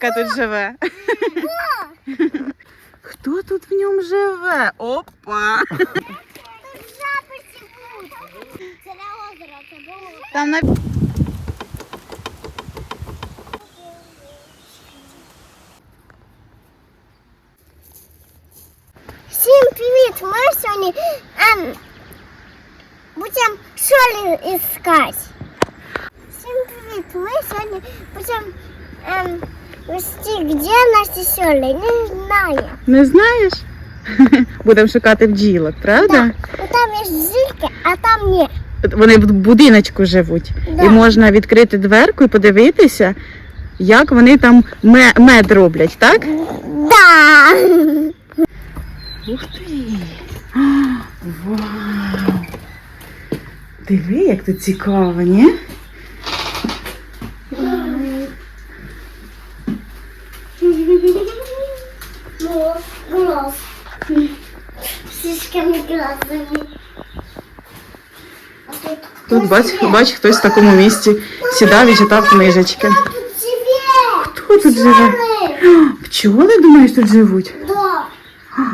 за білочка тут живе? Хто тут в ньому живе? Опа! Жаби живуть. Це не озеро, це було. Там на Всім привіт! Ми сьогодні ем, будемо солі іскати. Всім привіт! Ми сьогодні будемо ем, вести, де наші солі. Не знаю. не знаєш? Будемо шукати бджілок, правда? Ну, Там є зільки, а там ні. Вони в будиночку живуть. Да. І можна відкрити дверку і подивитися, як вони там мед роблять, так? Да. Ух ти! А, Вау! Диви, як тут цікаво, ні? Ну, глаз. Слишком глазами. А тут бач, бач, хтось в такому місці сідав і читав книжечки. Хто тут живе? Пчоли, думаєш, тут живуть?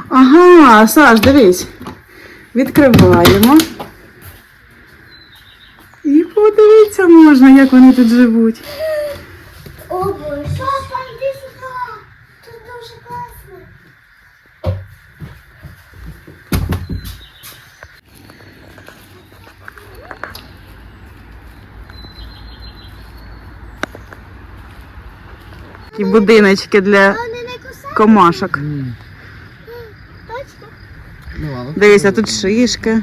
Ага, Саш, дивись. Відкриваємо. І подивитися можна, як вони тут живуть. Такі будиночки для комашок. Ну. Дивися, тут шишки.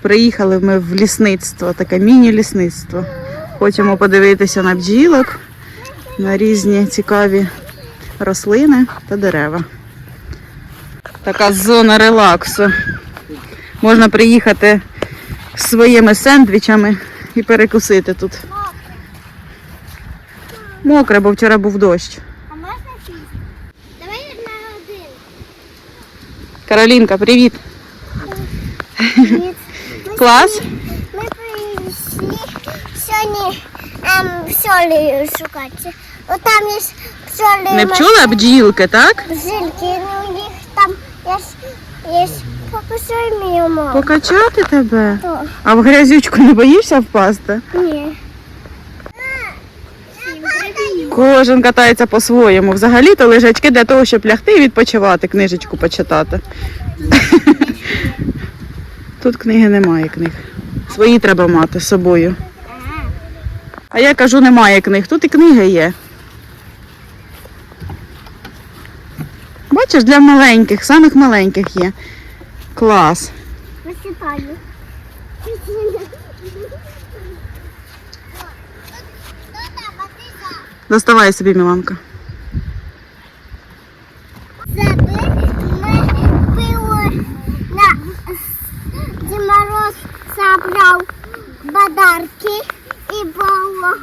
Приїхали ми в лісництво, таке міні-лісництво. Хочемо подивитися на бджілок, на різні цікаві рослини та дерева. Така зона релаксу. Можна приїхати з своїми сендвічами і перекусити тут. Мокре, бо вчора був дощ. А можна сісти? Давай на один. Каролінка, привіт! Привіт. Клас? Ми прийшли сьогодні ем, солі шукати. Отам є солі. Не пчоли, а бджілки, так? Зильки, ну у них там є, є покусуємо йому. Покачати тебе? То, А в грязючку не боїшся впасти? ні. Кожен катається по-своєму. Взагалі-то лежачки для того, щоб лягти і відпочивати, книжечку почитати. Тут книги немає книг. Свої треба мати з собою. А я кажу, немає книг. Тут і книги є. Бачиш, для маленьких, самих маленьких є. Клас. Висипаю. Доставай собі, Міланка. Забили ми на Дід забрав подарки і було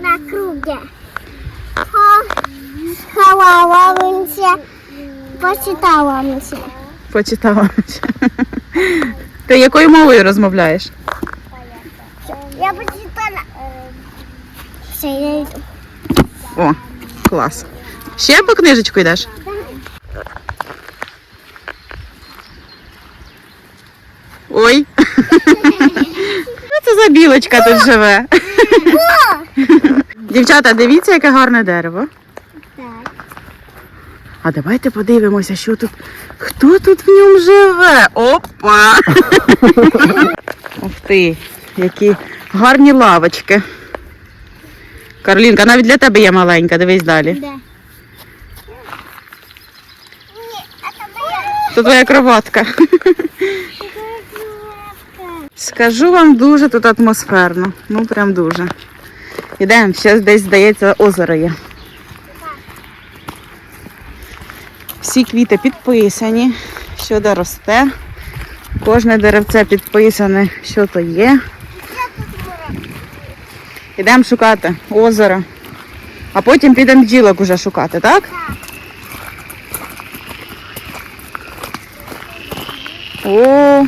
на круге. Сховалася, почиталася. Почитала. Ти якою мовою розмовляєш? Я почитала. Все, я йду. О, клас. Ще по книжечку йдеш? Ой. Що це за білочка тут живе? Дівчата, дивіться, яке гарне дерево. Так. А давайте подивимося, що тут. Хто тут в ньому живе? Опа! Ух ти, які гарні лавочки. Карлінка, навіть для тебе є маленька, дивись далі. Де? Це твоя кроватка. Скажу вам дуже тут атмосферно. Ну прям дуже. Ідемо, ще десь здається озеро є. Всі квіти підписані, що де росте. Кожне деревце підписане, що то є. Ідемо шукати озеро. А потім підемо бджілок уже шукати, так? О,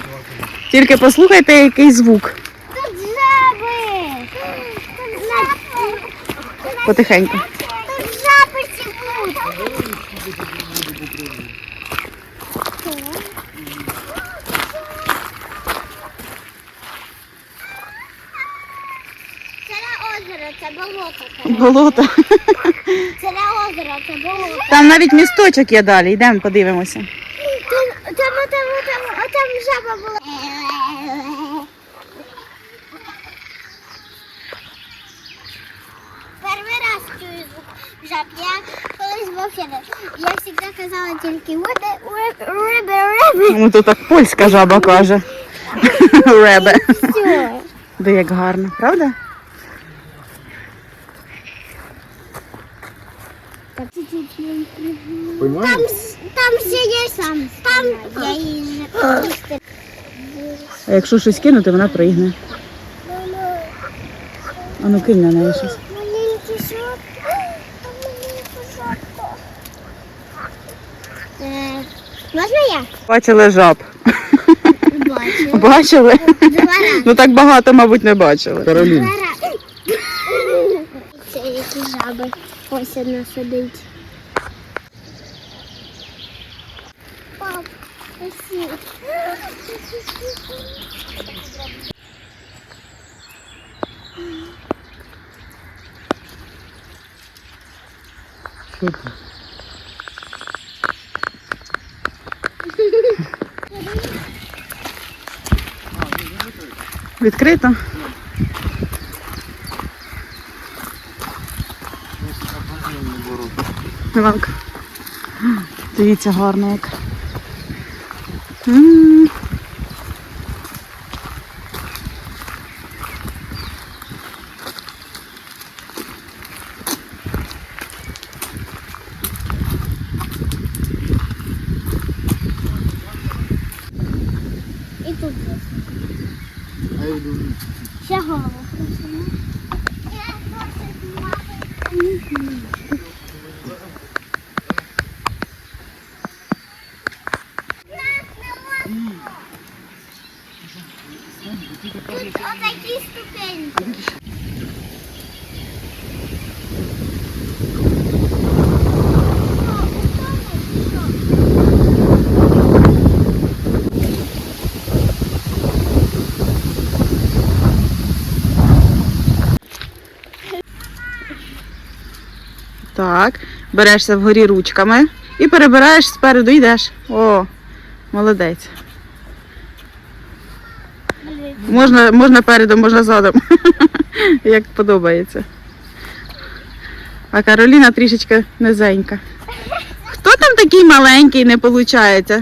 тільки послухайте, який звук. Тут жаби! Потихеньку. Тут жаби живуть. Це не озеро, це болото. Болото. Це не озеро, це болото. Там навіть місточок є далі. Йдемо, подивимося. Там, там, там, там, там жаба була. Перший раз чую звук жаб. Я колись в офірі. Я завжди казала тільки риби, риби, риби. Ну то так польська жаба каже. Ребе. Все. Де як гарно, правда? Там, там ще є сам. Там я її не. А якщо щось кинути, вона пригне. А ну кинь на неї щось. Маленький жовт. Е, Можна я? Бачили жаб. Бачу. Бачили? Два рази. Ну так багато, мабуть, не бачили. Каролін. Два рази. Це які жаби. Ось одна сидить. Пап. Що ти? Відкрито. Іванка. Дивіться, гарно як. М. І тут. Ще голову. Тут отакі ступеньки. Так, берешся вгорі ручками і перебираєш спереду, йдеш. О, молодець. Можна, можна передом, можна задом. Як подобається. А Кароліна трішечки низенька. Хто там такий маленький, не виходить?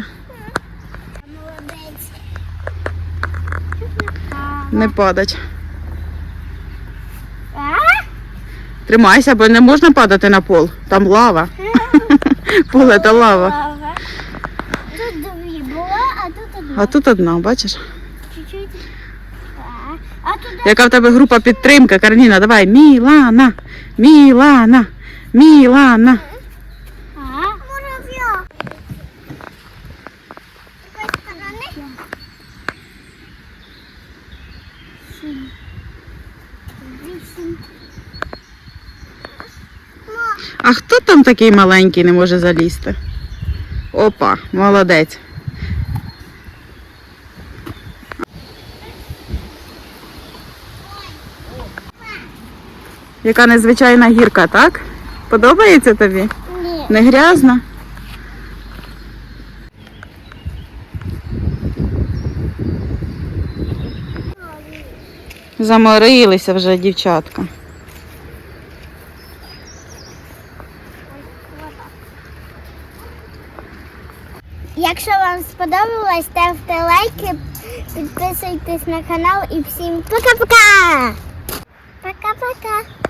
Не падать. Тримайся, бо не можна падати на пол. Там лава. Поле та лава. Тут дві було, а тут одна. А тут одна, бачиш? Чуть-чуть. А, а туди Яка в тебе група підтримки, Карніна, давай. Мілана, Мілана, Мілана. А хто там такий маленький не може залізти? Опа, молодець. Яка незвичайна гірка, так? Подобається тобі? Ні. Не грязна? Заморилися вже дівчатка. Якщо вам сподобалось, ставте лайки, підписуйтесь на канал і всім пока-пока! Пока-пока!